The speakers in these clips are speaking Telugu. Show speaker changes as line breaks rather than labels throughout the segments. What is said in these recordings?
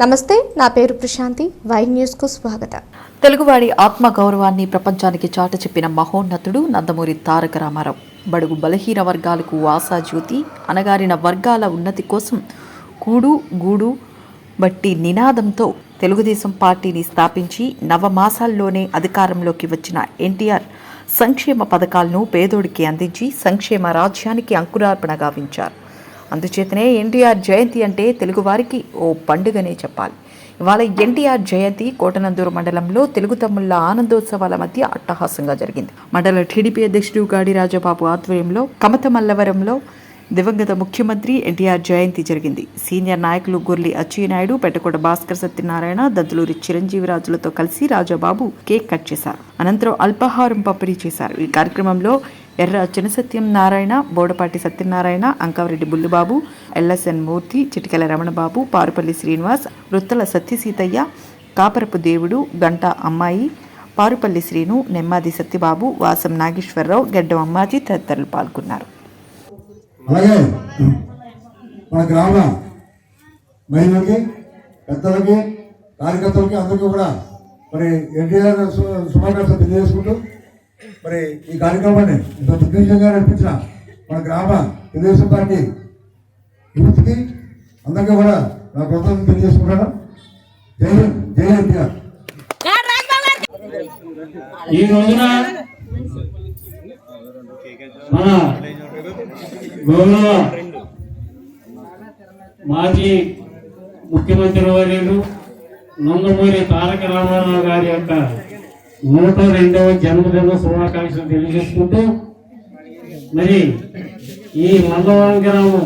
నమస్తే నా పేరు ప్రశాంతి వై న్యూస్కు స్వాగతం.
తెలుగువాడి ఆత్మ గౌరవాన్ని ప్రపంచానికి చాట చెప్పిన మహోన్నతుడు నందమూరి తారక రామారావు. బడుగు బలహీన వర్గాలకు ఆశాజ్యోతి అనగారిన వర్గాల ఉన్నతి కోసం కూడు గూడు బట్టి నినాదంతో తెలుగుదేశం పార్టీని స్థాపించి నవమాసాల్లోనే అధికారంలోకి వచ్చిన ఎన్టీఆర్ సంక్షేమ పథకాలను పేదోడికి అందించి సంక్షేమ రాజ్యానికి అంకురార్పణ గావించారు అందుచేతనే ఎన్టీఆర్ జయంతి అంటే తెలుగువారికి ఓ పండుగనే చెప్పాలి. ఇవాళ ఎన్టీఆర్ జయంతి కోటనందూరు మండలంలో తెలుగు తమ్ముళ్ళ ఆనందోత్సవాల మధ్య అట్టహాసంగా జరిగింది. మండల టీడీపీ అధ్యక్షుడు గాడి రాజబాబు ఆధ్వర్యంలో కమత మల్లవరంలో దివంగత ముఖ్యమంత్రి ఎన్టీఆర్ జయంతి జరిగింది. సీనియర్ నాయకులు గుర్లి అచ్చెన్నాయుడు పెట్టకొండ భాస్కర్ సత్యనారాయణ దద్దులూరి చిరంజీవిరాజులతో కలిసి రాజాబాబు కేక్ కట్ చేశారు. అనంతరం అల్పాహారం పంపిణీ చేశారు. ఈ కార్యక్రమంలో ఎర్ర చినసత్యం నారాయణ బోడపాటి సత్యనారాయణ అంకవరెడ్డి బుల్లుబాబు ఎల్ఎస్ఎన్ మూర్తి చిటికెల రమణబాబు పారుపల్లి శ్రీనివాస్ వృత్తల సత్యసీతయ్య కాపరపు దేవుడు గంట అమ్మాయి పారుపల్లి శ్రీను నెమ్మాది సత్యబాబు వాసం నాగేశ్వరరావు గెడ్డం అమ్మాజీ తదితరులు పాల్గొన్నారు.
అలాగే మన గ్రామ మహిళలకి పెద్దలకి కార్యకర్తలకి అందరికీ కూడా మరి ఎన్టీఆర్ శుభాకాంక్షలు తెలియజేసుకుంటూ మరి ఈ కార్యక్రమాన్ని ఇంత దిగ్విజయంగా నడిపించిన మన గ్రామ తెలుగుదేశం పార్టీ యూత్కి అందరికీ కూడా నా కృతజ్ఞతలు తెలియజేసుకుంటాను జై హింద్, జై ఎన్టీఆర్.
ఈ రోజున మన గౌరవ మాజీ ముఖ్యమంత్రి వర్యులు నందమూరి తారక రామారావు గారి యొక్క నూట రెండవ జన్మదిన శుభాకాంక్షలు తెలియజేసుకుంటూ మరి ఈ మండలం గ్రామం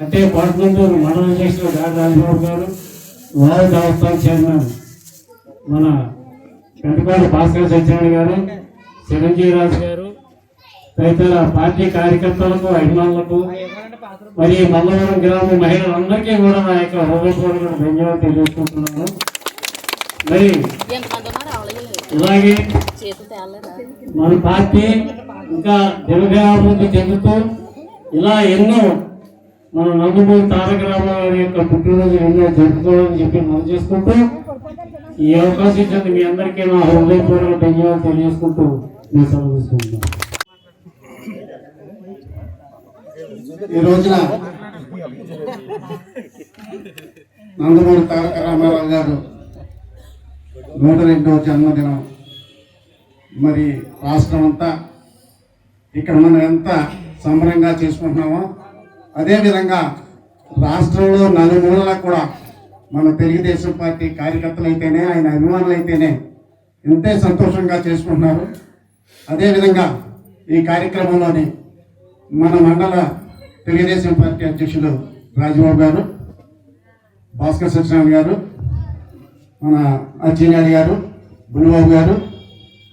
అంటే పట్నందూరు మండల చేసిన గాడి రాజబాబు గారు వారి దేవస్థానం చైర్మన్ మన పెంటపాటి భాస్కర్ సత్యనారాయణ గారు చిరంజీవి రాజు గారు తదితర పార్టీ కార్యకర్తలకు అభిమానులకు మరి మల్లవరం గ్రామ మహిళలందరికీ కూడా నా యొక్క హృదయపూర్వక ధన్యవాదాలు తెలియజేసుకుంటున్నాను. మరి ఇలాగే మన పార్టీ ఇంకా దినదినాభివృద్ధి చెందుతూ ఇలా ఎన్నో మన నందమూరి తారక రామారావు గారి యొక్క పుట్టినరోజు ఎన్నో జరుపుకోవాలని చెప్పి మనం చేసుకుంటూ ఈ అవకాశం ఇచ్చింది మీ అందరికీ నా హృదయపూర్వక ధన్యవాదాలు తెలియజేసుకుంటూ నేను సెలవు తీసుకుంటున్నాను.
ఈ రోజున నందమూరి తారక రామారావు గారు నూట రెండవ జన్మదినం. మరి రాష్ట్రం అంతా ఇక్కడ మనం ఎంత సంబరంగా చేసుకుంటున్నామో. అదేవిధంగా రాష్ట్రంలో నలుమూలలకు కూడా మన తెలుగుదేశం పార్టీ కార్యకర్తలు అయితేనే ఆయన అభిమానులు అయితేనే ఎంతే సంతోషంగా చేసుకుంటున్నారు. అదేవిధంగా ఈ కార్యక్రమంలోని మన మండల తెలుగుదేశం పార్టీ అధ్యక్షులు రాజబాబు గారు భాస్కర్ సత్యనారాయణ గారు మన అర్జునారి గారు బుల్లిబాబు గారు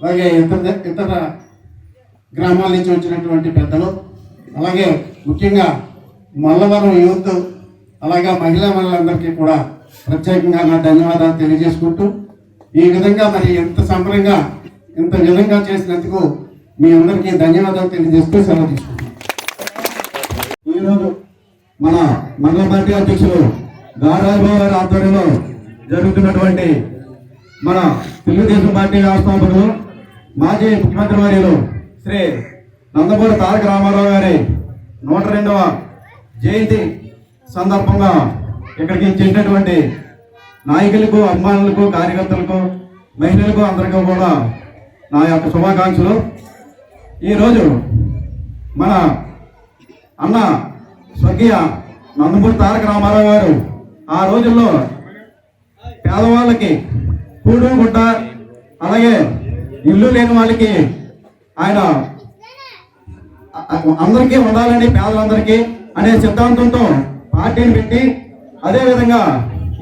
అలాగే ఇతర ఇతర గ్రామాల నుంచి వచ్చినటువంటి పెద్దలు అలాగే ముఖ్యంగా మల్లవరం యూత్ అలాగే మహిళా మహిళలందరికీ కూడా ప్రత్యేకంగా నా ధన్యవాదాలు తెలియజేసుకుంటూ ఈ విధంగా మరి ఎంత సంబరంగా ఇంత విధంగా చేసినందుకు మీ అందరికీ ధన్యవాదాలు తెలియజేస్తూ సెలవు తీసుకుంటున్నాను. ఈరోజు మన మండల పార్టీ అధ్యక్షులు గారాజబాబు గారి ఆధ్వర్యంలో జరుగుతున్నటువంటి మన తెలుగుదేశం పార్టీ వ్యవస్థాపకులు మాజీ ముఖ్యమంత్రి వర్యులు శ్రీ నందమూరి తారక రామారావు గారి నూట రెండవ జయంతి సందర్భంగా ఇక్కడికి చేసినటువంటి నాయకులకు అభిమానులకు కార్యకర్తలకు మహిళలకు అందరికీ కూడా నా యొక్క శుభాకాంక్షలు. ఈరోజు మన అన్న స్వర్గీయ నందమూరి తారక రామారావు గారు ఆ రోజుల్లో పేదవాళ్ళకి కూడు గుడ్డ అలాగే ఇల్లు లేని వాళ్ళకి ఆయన అందరికీ ఉండాలని పేదలందరికీ అనే సిద్ధాంతంతో పార్టీని పెట్టి అదేవిధంగా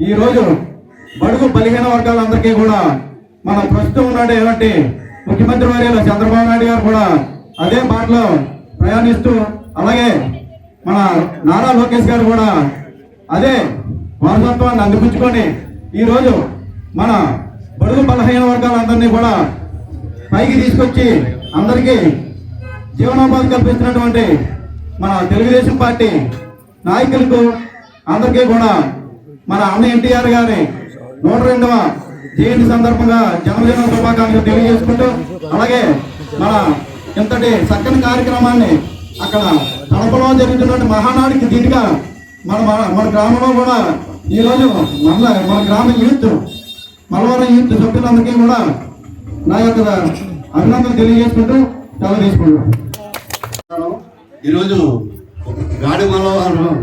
ఈరోజు బడుగు బలిహీన వర్గాలందరికీ కూడా మన ప్రస్తుతం ఉన్నాడు ఏమంటే ముఖ్యమంత్రి వర్యులు చంద్రబాబు నాయుడు గారు కూడా అదే బాటలో ప్రయాణిస్తూ అలాగే మన నారా లోకేష్ గారు కూడా అదే వారసత్వాన్ని అందిపుచ్చుకొని ఈరోజు మన బడుగు బలహీన వర్గాలందరినీ కూడా పైకి తీసుకొచ్చి అందరికీ జీవనోపాధి కల్పిస్తున్నటువంటి మన తెలుగుదేశం పార్టీ నాయకులకు అందరికీ కూడా మన అన్న ఎన్టీఆర్ గారి నూట రెండవ జయంతి సందర్భంగా జన్మదిన శుభాకాంక్షలు తెలియజేసుకుంటూ అలాగే మన ఇంతటి చక్కని కార్యక్రమాన్ని అక్కడ కడపలో జరుగుతున్నటువంటి మహానాడికి దీనిగా మన మన- మన గ్రామంలో కూడా ఈరోజు మన మన గ్రామ యూత్ మలవరం యూత్ సభ్యులందరికీ కూడా నా యొక్క అభినందనలు తెలియజేసుకుంటూ సెలవు తీసుకుంటాం
ఈరోజు గాడి మలవరం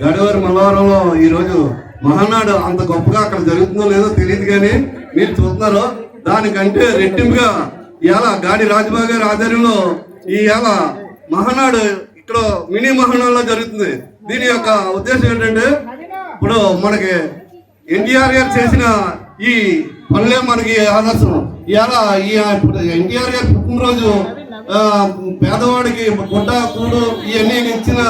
గాడివారి మలవరంలో ఈరోజు మహానాడు అంత గొప్పగా అక్కడ జరుగుతుందో లేదో తెలియదు కానీ మీరు చూస్తున్నారు దానికంటే రెట్టింపుగా ఇవాళ గాడి రాజబాబు గారి ఆధ్వర్యంలో ఈ ఇవాళ మహానాడు ఇక్కడ మినీ మహానాడులో జరుగుతుంది. దీని యొక్క ఉద్దేశం ఏంటంటే ఇప్పుడు మనకి ఎన్టీఆర్ గారు చేసిన ఈ పనులే మనకి ఆదర్శం. ఇవాళ ఈ ఇప్పుడు ఎన్టీఆర్ గారి పుట్టినరోజు పేదవాడికి గుడ్డ కూడు ఇవన్నీ ఇచ్చిన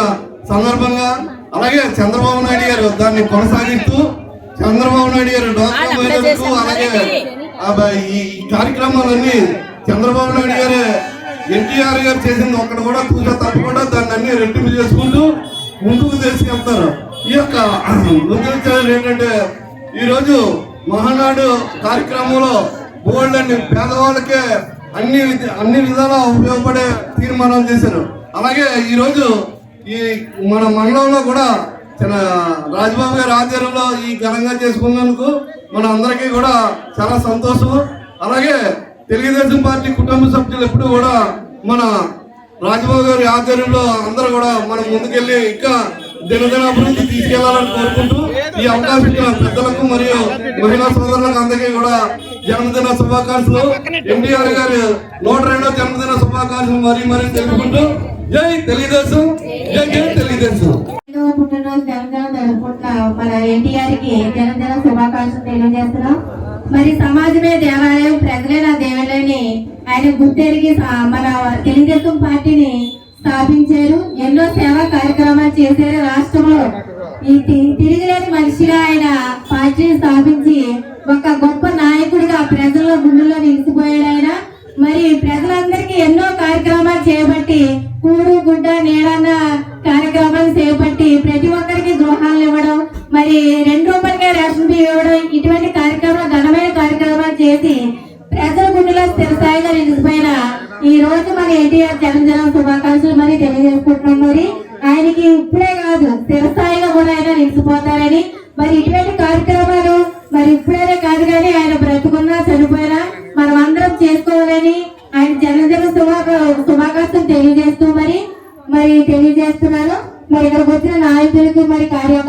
సందర్భంగా అలాగే చంద్రబాబు నాయుడు గారు దాన్ని కొనసాగిస్తూ చంద్రబాబు నాయుడు గారు డోక్రా మహిళలకు అలాగే ఈ కార్యక్రమాలన్నీ చంద్రబాబు నాయుడు గారే ఎన్టీఆర్ గారు చేసింది ఒక్కడ కూడా కూర్చో తప్పకుండా దాన్ని అన్ని రెట్టింపు చేసుకుంటూ ముందుకు తీసుకెళ్తారు. ఈ యొక్క ఉద్దేశాలు ఏంటంటే ఈరోజు మహానాడు కార్యక్రమంలో బోల్డ్ అన్ని పేదవాళ్ళకే అన్ని అన్ని విధాలా ఉపయోగపడే తీర్మానాలు చేశారు. అలాగే ఈరోజు ఈ మన మండలంలో కూడా చాలా రాజబాబు గారి ఆధ్వర్యంలో ఈ ఘనంగా చేసుకున్నందుకు మన అందరికీ కూడా చాలా సంతోషం. అలాగే తెలుగుదేశం పార్టీ కుటుంబ సభ్యులు ఎప్పుడు కూడా మన రాజబాబు గారి ఆధ్వర్యంలో అందరూ కూడా మనం ముందుకెళ్ళి ఇంకా దినదిన తీసుకెళ్ళాలని కోరుకుంటూ ఈ అవకాశం ఇచ్చిన పెద్దలకు మరియు మహిళా సోదరులకు అందరికీ కూడా జన్మదిన శుభాకాంక్షలు. ఎన్టీఆర్ గారి నూట రెండో జన్మదిన శుభాకాంక్షలు మరీ మరీ తెలుపుకుంటూ జై తెలుగుదేశం జై జై తెలుగుదేశం.
పుట్టినరోజు జన్మదినం జరుపుకుంటున్న మన ఎన్టీఆర్కి జన్మదిన శుభాకాంక్షలు తెలియజేస్తున్నాం. మరి సమాజమే దేవాలయం ప్రజలే నా దేవుళ్ళని ఆయన గుర్తెరిగి మన తెలుగుదేశం పార్టీని స్థాపించారు ఎన్నో సేవా కార్యక్రమాలు చేశారు రాష్ట్రంలో. ఈ తిరిగిలేని మనిషిగా ఆయన పార్టీని స్థాపించి ఒక గొప్ప నాయకుడిగా ప్రజల గుండెల్లో నిలిచిపోయాడు ఆయన. మరి ప్రజలందరికీ ఎన్నో కార్యక్రమాలు చేపట్టి కూడు గుడ్డ నీడన్న కార్యక్రమాలు చేపట్టి ప్రతి ఒక్కరికి గృహాలు ఇవ్వడం మరి రెండు రూపాయలకే రేషన్ బియ్యం ఇవ్వడం ఇటువంటి కార్యక్రమాలు ఘనమైన కార్యక్రమాలు చేసి జన్మదిన శుభాకాంక్షలు మరి తెలియజేసుకుంటున్నాం మరి. ఆయనకి ఇప్పుడే కాదు స్థిరస్థాయిలో కూడా ఆయన నిలిచిపోతారని. మరి ఇటువంటి కార్యక్రమాలు మరి ఇప్పుడైనా కాదు కానీ ఆయన బ్రతుకున్నా చనిపోయినా మనం అందరం చేసుకోవాలని ఆయన జన్మదిన శుభాకా శుభాకాంక్షలు తెలియజేస్తూ మరి మరి తెలియజేస్తున్నాను. మరి ఇక్కడికి వచ్చిన నాయకులకు మరి కార్య